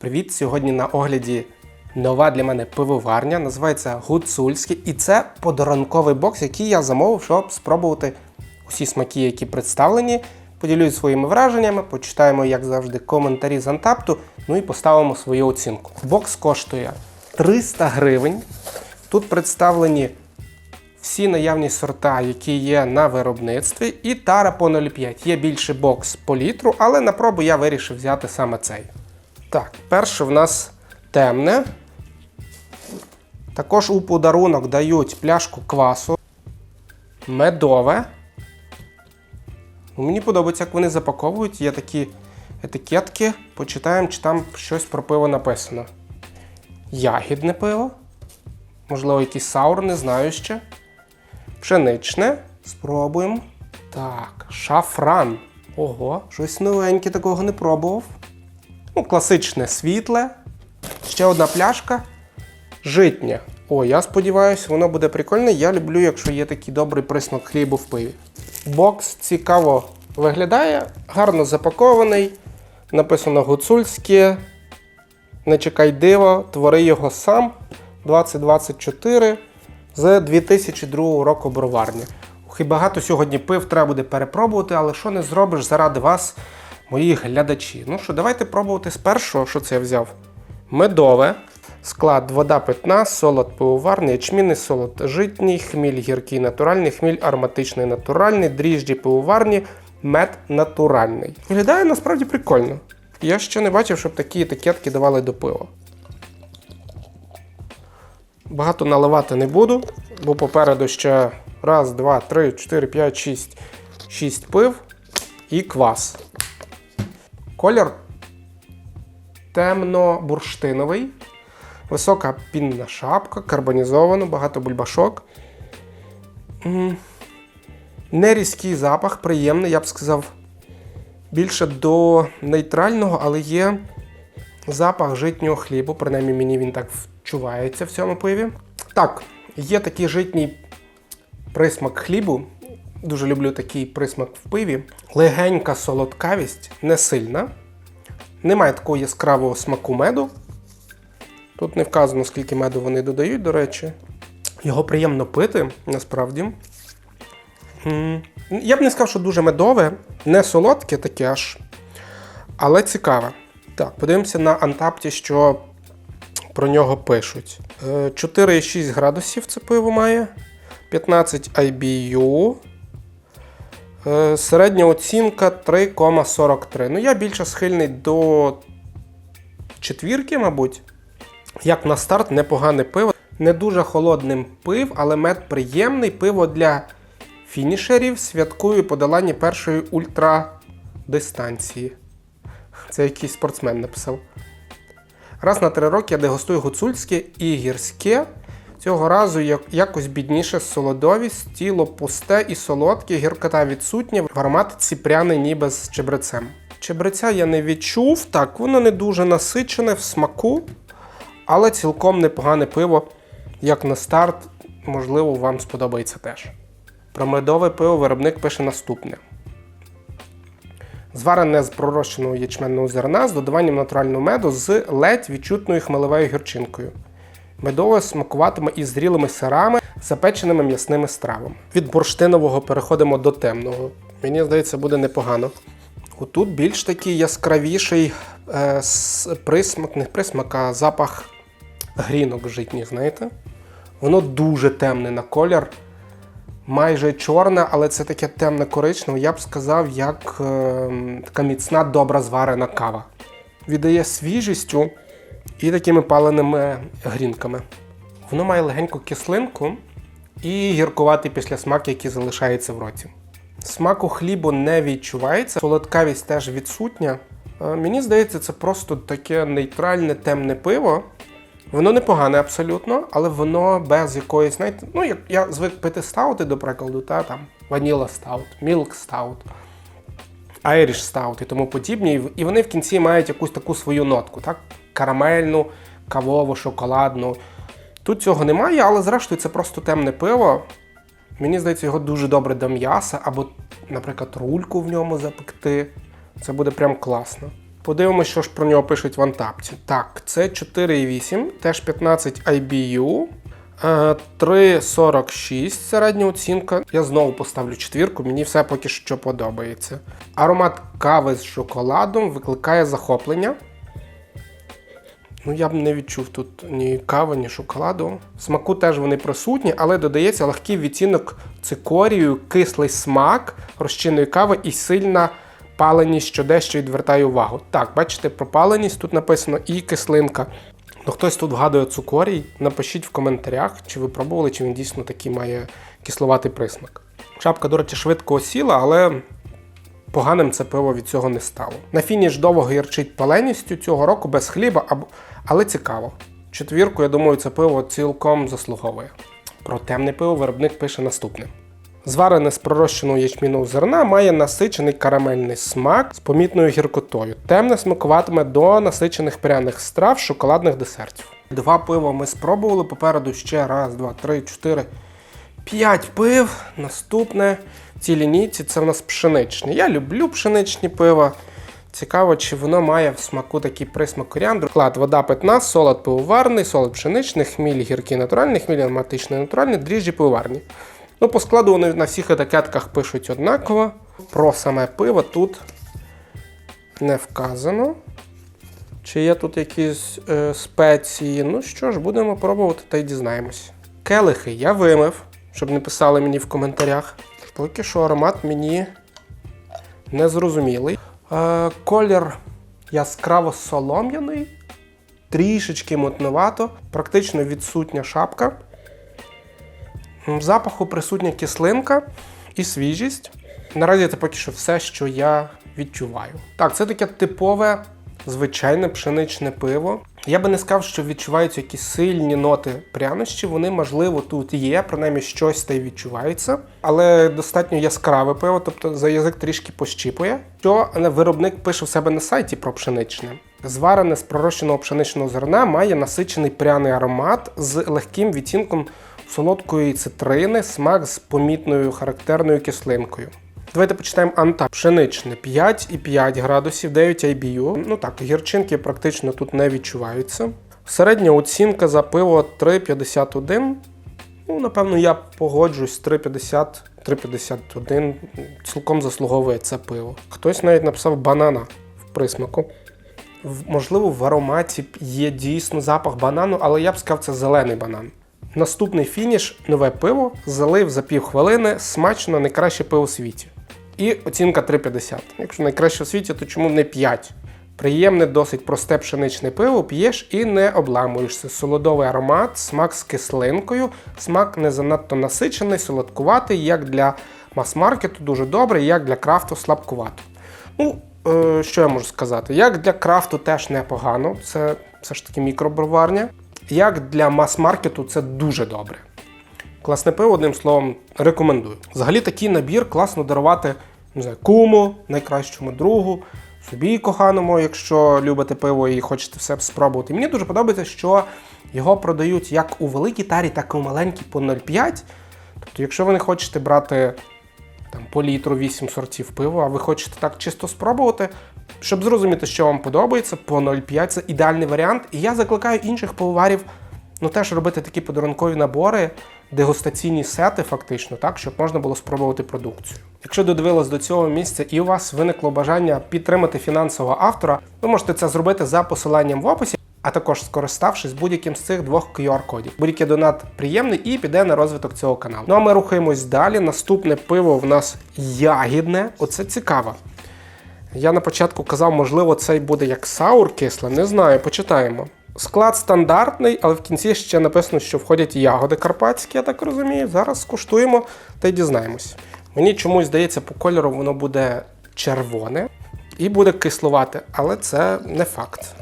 Привіт! Сьогодні на огляді нова для мене пивоварня, називається Гуцульське. І це подарунковий бокс, який я замовив, щоб спробувати усі смаки, які представлені. Поділюсь своїми враженнями, почитаємо, як завжди, коментарі з Антапту, ну і поставимо свою оцінку. Бокс коштує 300 гривень. Тут представлені всі наявні сорта, які є на виробництві, і тара по 0,5. Є більший бокс по літру, але на пробу я вирішив взяти саме цей. Так, перше в нас темне. Також у подарунок дають пляшку квасу. Медове. Ну, Мені подобається, як вони запаковують. Є такі етикетки. Почитаємо, чи там щось про пиво написано. Ягідне пиво. Можливо, якийсь саур, не знаю ще. Пшеничне. Спробуємо. Так, шафран. Ого, щось новеньке, такого не пробував. Ну, класичне світле. Ще одна пляшка. Житнє. О, я сподіваюся, воно буде прикольне. Я люблю, якщо є такий добрий присмак хлібу в пиві. Бокс цікаво виглядає, гарно запакований. Написано гуцульське. Не чекай диво, твори його сам. 2024 з 2002 року броварня. І багато сьогодні пив треба буде перепробувати, але що не зробиш заради вас, мої глядачі. Ну що, давайте пробувати з першого, що це я взяв. Медове, склад вода питна, солод пивоварний, ячмінний солод житній, хміль гіркий натуральний, хміль ароматичний натуральний, дріжджі пивоварні, мед натуральний. Виглядає насправді прикольно. Я ще не бачив, щоб такі етикетки давали до пива. Багато наливати не буду, бо попереду ще раз, два, три, чотири, п'ять, шість. Шість пив і квас. Колір темно-бурштиновий, висока пінна шапка, карбонізовано, багато бульбашок. Нерізкий запах, приємний, я б сказав, більше до нейтрального, але є запах житнього хлібу, принаймні мені він так вчувається в цьому пиві. Так, є такий житній присмак хлібу. Дуже люблю такий присмак в пиві. Легенька солодкавість, не сильна. Немає такого яскравого смаку меду. Тут не вказано, скільки меду вони додають, до речі. Його приємно пити, насправді. Я б не сказав, що дуже медове, не солодке таке аж, але цікаве. Так, подивимося на Антапті, що про нього пишуть. Е, 4,6 градусів це пиво має. 15 IBU. Е, Середня оцінка 3,43. Ну, я більше схильний до четвірки, мабуть. Як на старт, непогане пиво. Не дуже холодним пив, але мед приємний. Пиво для фінішерів святкує подолання першої ультрадистанції. Це якийсь спортсмен написав. Раз на три роки я дегустую гуцульське і гірське. Цього разу як- якось бідніше солодовість, тіло пусте і солодке, гіркота відсутня, в ароматиці пряний ніби з чебрецем. Чебреця я не відчув, так, воно не дуже насичене в смаку, але цілком непогане пиво, як на старт, можливо, вам сподобається теж. Про медове пиво виробник пише наступне. Зварене з пророщеного ячменного зерна з додаванням натурального меду з ледь відчутною хмелевою гірчинкою. Медове смакуватиме із зрілими сирами, запеченими м'ясними стравами. Від бурштинового переходимо до темного. Мені здається, буде непогано. Отут більш такий яскравіший е, присмак, не присмак, а запах грінок житніх, знаєте? Воно дуже темне на колір майже чорна, але це таке темне коричневе, я б сказав, як е, така міцна, добра зварена кава. Віддає свіжістю і такими паленими грінками. Воно має легеньку кислинку і гіркуватий післясмак, який залишається в роті. Смаку хлібу не відчувається, солодкавість теж відсутня. Е, Мені здається, це просто таке нейтральне темне пиво. Воно непогане абсолютно, але воно без якоїсь, знаєте, ну як я звик пити стаути, до прикладу, та там ваніла стаут, мілк стаут, айріш стаут і тому подібні. І вони в кінці мають якусь таку свою нотку, так? Карамельну, кавову, шоколадну. Тут цього немає, але зрештою це просто темне пиво. Мені здається, його дуже добре до м'яса, або, наприклад, рульку в ньому запекти. Це буде прям класно. Подивимося, що ж про нього пишуть в антапці. Так, це 4,8, теж 15 IBU. е, 3,46 середня оцінка. Я знову поставлю четвірку, мені все поки що подобається. Аромат кави з шоколадом викликає захоплення. Ну, я б не відчув тут ні кави, ні шоколаду. Смаку теж вони присутні, але додається легкий відтінок цикорію, кислий смак розчинної кави і сильна паленість, що дещо відвертає увагу. Так, бачите, про паленість тут написано і кислинка. Ну, хтось тут вгадує цукорій. Напишіть в коментарях, чи ви пробували, чи він дійсно такий має кисловатий присмак. Шапка, до речі, швидко осіла, але поганим це пиво від цього не стало. На фініш довго гірчить паленістю цього року без хліба, або- але цікаво. Четвірку, я думаю, це пиво цілком заслуговує. Про темне пиво виробник пише наступне. Зварене з пророщеного ячмінного зерна має насичений карамельний смак з помітною гіркотою. Темне смакуватиме до насичених пряних страв шоколадних десертів. Два пива ми спробували. Попереду ще раз, два, три, чотири, п'ять пив. Наступне в цій лінійці це в нас пшеничне. Я люблю пшеничні пива. Цікаво, чи воно має в смаку такий присмак коріандру. Склад вода питна, солод пивоварний, солод пшеничний, хміль гіркий натуральний, хміль ароматичний натуральний, дріжджі пивоварні. Ну, по складу вони на всіх етикетках пишуть однаково. Про саме пиво тут не вказано. Чи є тут якісь е, спеції? Ну що ж, будемо пробувати та й дізнаємось. Келихи я вимив, щоб не писали мені в коментарях. Поки що аромат мені незрозумілий. Е, колір яскраво солом'яний, трішечки мутнувато, практично відсутня шапка. В запаху присутня кислинка і свіжість. Наразі це поки що все, що я відчуваю. Так, це таке типове, звичайне пшеничне пиво. Я би не сказав, що відчуваються якісь сильні ноти прянощі. Вони, можливо, тут є, принаймні щось та й відчувається. Але достатньо яскраве пиво, тобто за язик трішки пощіпує. Що виробник пише в себе на сайті про пшеничне. Зварене з пророщеного пшеничного зерна має насичений пряний аромат з легким відтінком солодкої цитрини, смак з помітною характерною кислинкою. Давайте почитаємо анта. Пшеничне 5,5 градусів, 9 IBU. Ну так, гірчинки практично тут не відчуваються. Середня оцінка за пиво 3,51. Ну, напевно, я погоджуюсь 3,50, 3,51. Цілком заслуговує це пиво. Хтось навіть написав банана в присмаку. Можливо, в ароматі є дійсно запах банану, але я б сказав, це зелений банан. Наступний фініш нове пиво залив за півхвилини, смачно найкраще пиво у світі. І оцінка 3,50. Якщо найкраще у світі, то чому не 5? Приємне, досить просте пшеничне пиво, п'єш і не обламуєшся. Солодовий аромат, смак з кислинкою, смак не занадто насичений, солодкуватий, як для мас-маркету дуже добрий, як для крафту слабкувато. Ну, е, що я можу сказати? Як для крафту теж непогано, це все ж таки мікроброварня. Як для мас-маркету це дуже добре. Класне пиво, одним словом, рекомендую. Взагалі такий набір класно дарувати не знаю, куму, найкращому другу, собі коханому, якщо любите пиво і хочете все спробувати. Мені дуже подобається, що його продають як у великій тарі, так і у маленькій по 0,5. Тобто, якщо ви не хочете брати там, по літру 8 сортів пива, а ви хочете так чисто спробувати, щоб зрозуміти, що вам подобається, по 0,5 це ідеальний варіант. І я закликаю інших пивоварів ну, теж робити такі подарункові набори, дегустаційні сети, фактично, так, щоб можна було спробувати продукцію. Якщо додивились до цього місця і у вас виникло бажання підтримати фінансового автора, ви можете це зробити за посиланням в описі. А також скориставшись будь-яким з цих двох QR-кодів. Будь-який донат приємний і піде на розвиток цього каналу. Ну а ми рухаємось далі. Наступне пиво в нас ягідне. Оце цікаво. Я на початку казав, можливо, цей буде як саур кисле. Не знаю, почитаємо. Склад стандартний, але в кінці ще написано, що входять ягоди карпатські, я так розумію. Зараз скуштуємо та й дізнаємось. Мені чомусь здається, по кольору воно буде червоне і буде кислувати, але це не факт.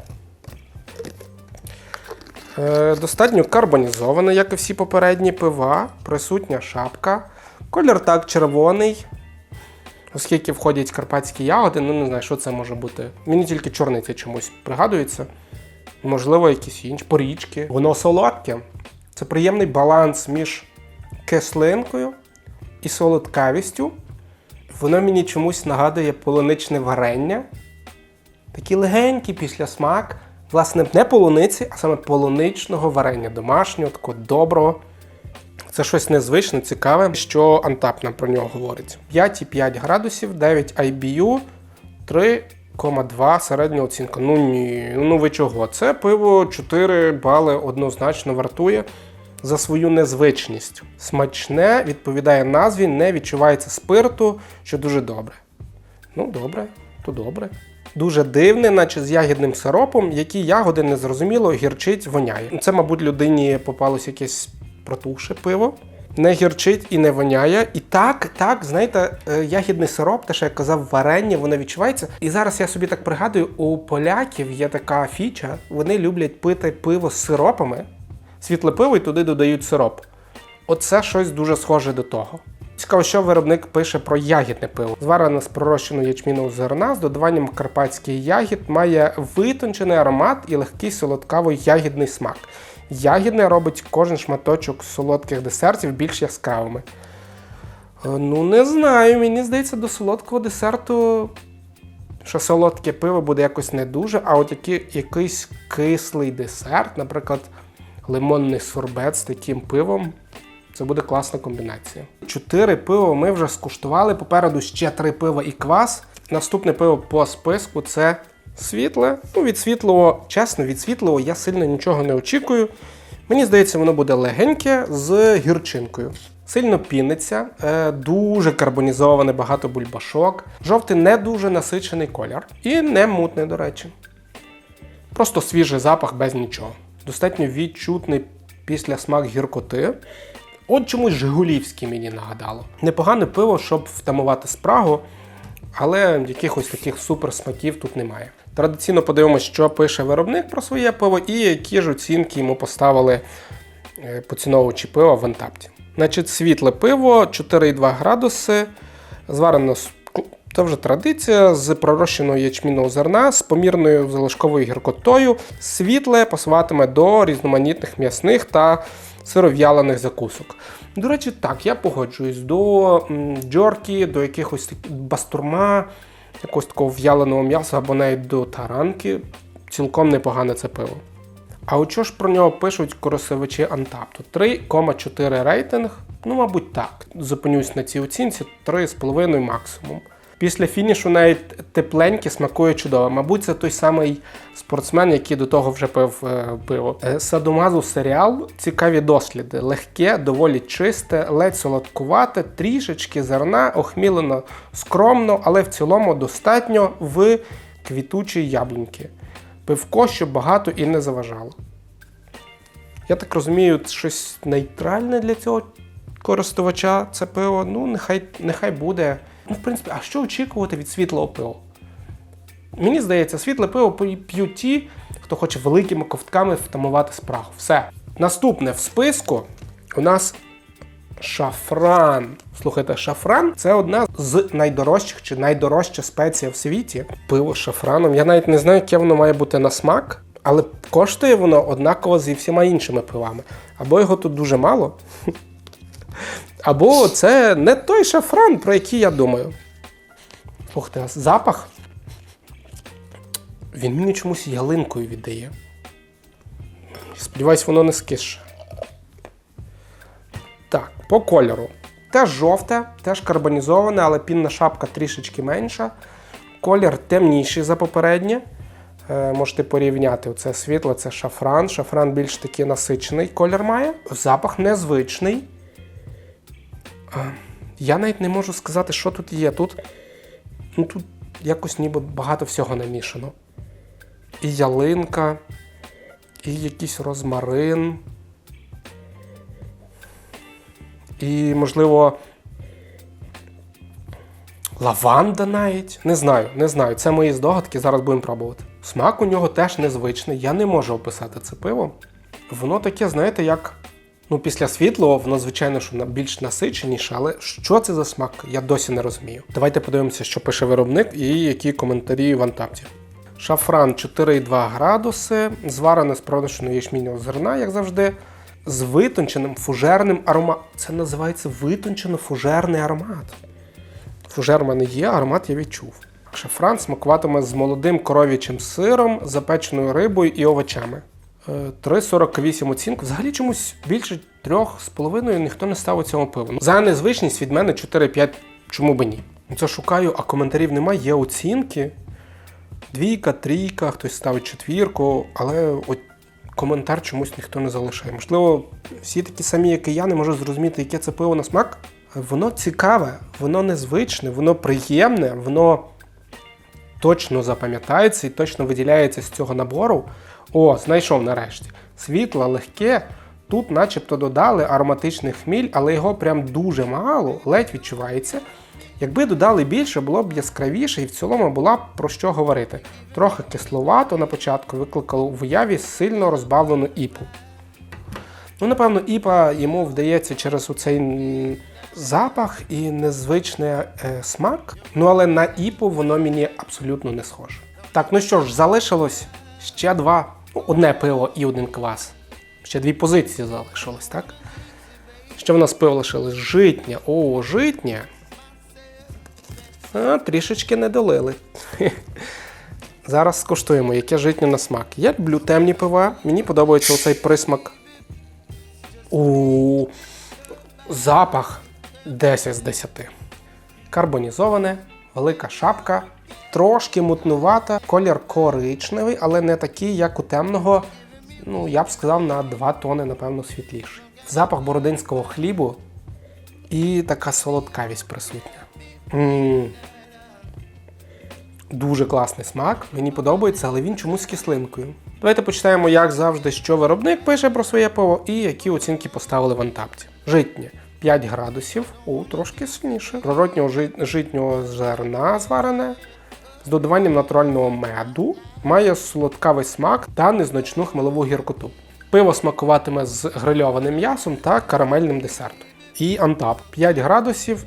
Е, достатньо карбонізоване, як і всі попередні пива, присутня шапка. Колір так червоний. Оскільки входять карпатські ягоди, ну не знаю, що це може бути. Мені тільки чорниця чомусь пригадується. Можливо, якісь інші порічки. Воно солодке. Це приємний баланс між кислинкою і солодкавістю. Воно мені чомусь нагадує полуничне варення. такий легенький післясмак, власне, не полуниці, а саме полуничного варення домашнього, такого доброго. Це щось незвичне, цікаве, що Антап нам про нього говорить. 5,5 градусів, 9 IBU, 3,2 середня оцінка. Ну ні, ну ви чого? Це пиво 4 бали однозначно вартує за свою незвичність. Смачне, відповідає назві, не відчувається спирту, що дуже добре. Ну, добре, то добре. Дуже дивне, наче з ягідним сиропом, які ягоди незрозуміло гірчить, воняє. Це, мабуть, людині попалося якесь протухше пиво. Не гірчить і не воняє. І так, так, знаєте, е, ягідний сироп, те, що я казав, варення, воно відчувається. І зараз я собі так пригадую, у поляків є така фіча, вони люблять пити пиво з сиропами, світле пиво і туди додають сироп. Оце щось дуже схоже до того. Цікаво, що виробник пише про ягідне пиво. Зварене з пророщеного ячмінного зерна з додаванням карпатських ягід має витончений аромат і легкий солодкавий ягідний смак. Ягідне робить кожен шматочок солодких десертів більш яскравими. Е, Ну, не знаю, мені здається, до солодкого десерту, що солодке пиво буде якось не дуже, а от який, якийсь кислий десерт, наприклад, лимонний сорбет з таким пивом. Це буде класна комбінація. Чотири пива ми вже скуштували. Попереду ще три пива і квас. Наступне пиво по списку це світле. Ну, від світлого, чесно, від світлого я сильно нічого не очікую. Мені здається, воно буде легеньке з гірчинкою. Сильно піниться, е, дуже карбонізоване, багато бульбашок. Жовтий не дуже насичений колір. І не мутний, до речі. Просто свіжий запах без нічого. Достатньо відчутний після смак гіркоти. От чомусь Жигулівський мені нагадало. Непогане пиво, щоб втамувати спрагу, але якихось таких супер смаків тут немає. Традиційно подивимося, що пише виробник про своє пиво і які ж оцінки йому поставили е, поціновувачі пива в Антапті. Значить, світле пиво 4,2 градуси, зварено це вже традиція з пророщеного ячмінного зерна з помірною залишковою гіркотою. Світле пасуватиме до різноманітних м'ясних та сиров'ялених закусок. До речі, так, я погоджуюсь до м, джоркі, до якихось бастурма, якогось такого в'яленого м'яса або навіть до таранки. Цілком непогане це пиво. А от що ж про нього пишуть корисовичі Антапту? 3,4 рейтинг. Ну, мабуть, так. Зупинюсь на цій оцінці 3,5 максимум. Після фінішу навіть тепленьке смакує чудово. Мабуть, це той самий спортсмен, який до того вже пив е, пиво. Е, Садомазу серіал цікаві досліди. Легке, доволі чисте, ледь солодкувате, трішечки зерна, охмілено скромно, але в цілому достатньо в квітучій яблуньки. Пивко, щоб багато і не заважало. Я так розумію, щось нейтральне для цього користувача це пиво. Ну, нехай, нехай буде. Ну, в принципі, а що очікувати від світлого пива? Мені здається, світле пиво пи- п'ють ті, хто хоче великими ковтками втамувати спрагу. Все. Наступне в списку у нас шафран. Слухайте, шафран це одна з найдорожчих чи найдорожча спеція в світі. Пиво з шафраном. Я навіть не знаю, яке воно має бути на смак, але коштує воно однаково зі всіма іншими пивами. Або його тут дуже мало, або це не той шафран, про який я думаю. Слухайте, а запах. Він мені чомусь ялинкою віддає. Сподіваюсь, воно не скисше. Так, по кольору. Теж жовте, теж карбонізоване, але пінна шапка трішечки менша. Колір темніший за попереднє. Е, можете порівняти це світло, це шафран. Шафран більш такий насичений колір має. Запах незвичний. Е, Я навіть не можу сказати, що тут є. Тут, ну, тут якось ніби багато всього намішано. І ялинка, і якийсь розмарин. І, можливо, лаванда навіть. Не знаю, не знаю. Це мої здогадки, зараз будемо пробувати. Смак у нього теж незвичний, я не можу описати це пиво. Воно таке, знаєте, як. Ну, після світлого, воно, звичайно, що більш насиченіше, але що це за смак, я досі не розумію. Давайте подивимося, що пише виробник і які коментарі в Антапті. Шафран 4,2 градуси, зварене з продушеного ячмінного зерна, як завжди, з витонченим фужерним ароматом. Це називається витончено фужерний аромат. Фужер в мене є, аромат я відчув. Шафран смакуватиме з молодим коров'ячим сиром, запеченою рибою і овочами. Е, 3,48 оцінку. Взагалі чомусь більше 3,5 ніхто не ставив цьому пиву. За незвичність від мене 4-5, чому би ні. Це шукаю, а коментарів немає, є оцінки. Двійка, трійка, хтось ставить четвірку, але от коментар чомусь ніхто не залишає. Можливо, всі такі самі, як і я, не можуть зрозуміти, яке це пиво на смак. Воно цікаве, воно незвичне, воно приємне, воно точно запам'ятається і точно виділяється з цього набору. О, знайшов нарешті. Світло, легке. Тут начебто додали ароматичний хміль, але його прям дуже мало, ледь відчувається. Якби додали більше, було б яскравіше і в цілому була б про що говорити. Трохи кисловато на початку викликало в уяві сильно розбавлену іпу. Ну, напевно, іпа йому вдається через оцей запах і незвичний е, смак. Ну, але на іпу воно мені абсолютно не схоже. Так, ну що ж, залишилось ще два, одне пиво і один квас. Ще дві позиції залишилось, так? Що в нас пиво лишилось? Житнє. О, житнє. А, трішечки не долили. Зараз скуштуємо, яке житнє на смак. Я люблю темні пива, мені подобається оцей присмак. У запах 10 з 10. Карбонізоване, велика шапка, трошки мутнувата, колір коричневий, але не такий, як у темного. Ну, я б сказав, на 2 тони, напевно, світліший. Запах бородинського хлібу і така солодкавість присутня. м Дуже класний смак, мені подобається, але він чомусь з кислинкою. Давайте почитаємо, як завжди, що виробник пише про своє пиво і які оцінки поставили в антапті. Житнє 5 градусів, у трошки сильніше. Природнього житнього зерна зварене з додаванням натурального меду, має солодкавий смак та незначну хмелову гіркоту. Пиво смакуватиме з грильованим м'ясом та карамельним десертом. І антап 5 градусів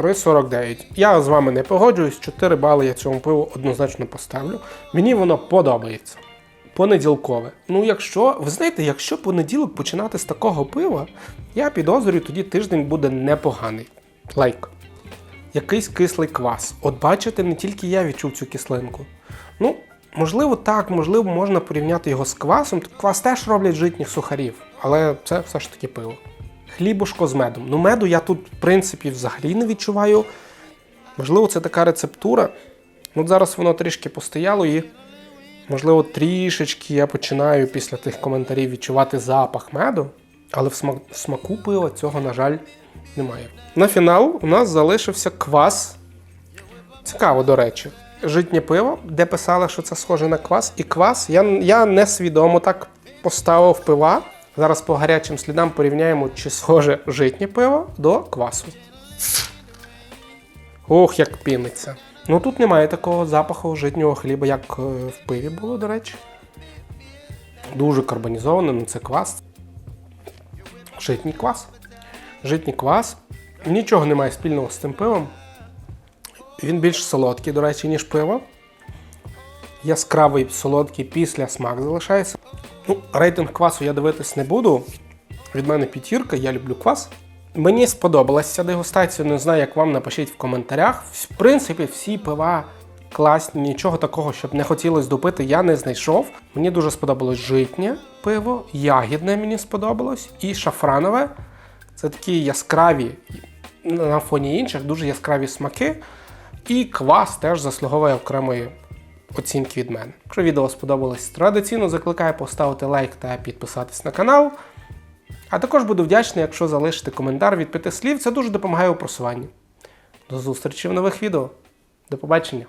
3,49. Я з вами не погоджуюсь, 4 бали я цьому пиву однозначно поставлю. Мені воно подобається. Понеділкове. Ну, якщо, ви знаєте, якщо понеділок починати з такого пива, я підозрюю, тоді тиждень буде непоганий. Лайк. Якийсь кислий квас. От бачите, не тільки я відчув цю кислинку. Ну, можливо, так, можливо, можна порівняти його з квасом. Квас теж роблять житніх сухарів, але це все ж таки пиво. Хлібушко з медом. Ну, меду я тут, в принципі, взагалі не відчуваю. Можливо, це така рецептура. От зараз воно трішки постояло і, можливо, трішечки я починаю після тих коментарів відчувати запах меду, але в смаку пива цього, на жаль, немає. На фінал у нас залишився квас. Цікаво, до речі. Житнє пиво, де писали, що це схоже на квас. І квас я, я несвідомо так поставив пива. Зараз по гарячим слідам порівняємо, чи схоже житнє пиво до квасу. Ох, як піниться. Ну тут немає такого запаху житнього хліба, як е, в пиві було, до речі. Дуже карбонізовано, ну це квас. Житній квас. Житній квас. Нічого немає спільного з цим пивом. Він більш солодкий, до речі, ніж пиво. Яскравий солодкий після смак залишається. Ну, рейтинг квасу я дивитись не буду. Від мене п'ятірка, я люблю квас. Мені сподобалася ця дегустація, не знаю, як вам напишіть в коментарях. В принципі, всі пива класні, нічого такого, щоб не хотілося допити, я не знайшов. Мені дуже сподобалось житнє пиво, ягідне мені сподобалось, і шафранове. Це такі яскраві на фоні інших, дуже яскраві смаки. І квас теж заслуговує окремої оцінки від мене. Якщо відео сподобалось, традиційно закликаю поставити лайк та підписатись на канал. А також буду вдячний, якщо залишите коментар від п'яти слів, це дуже допомагає у просуванні. До зустрічі в нових відео. До побачення!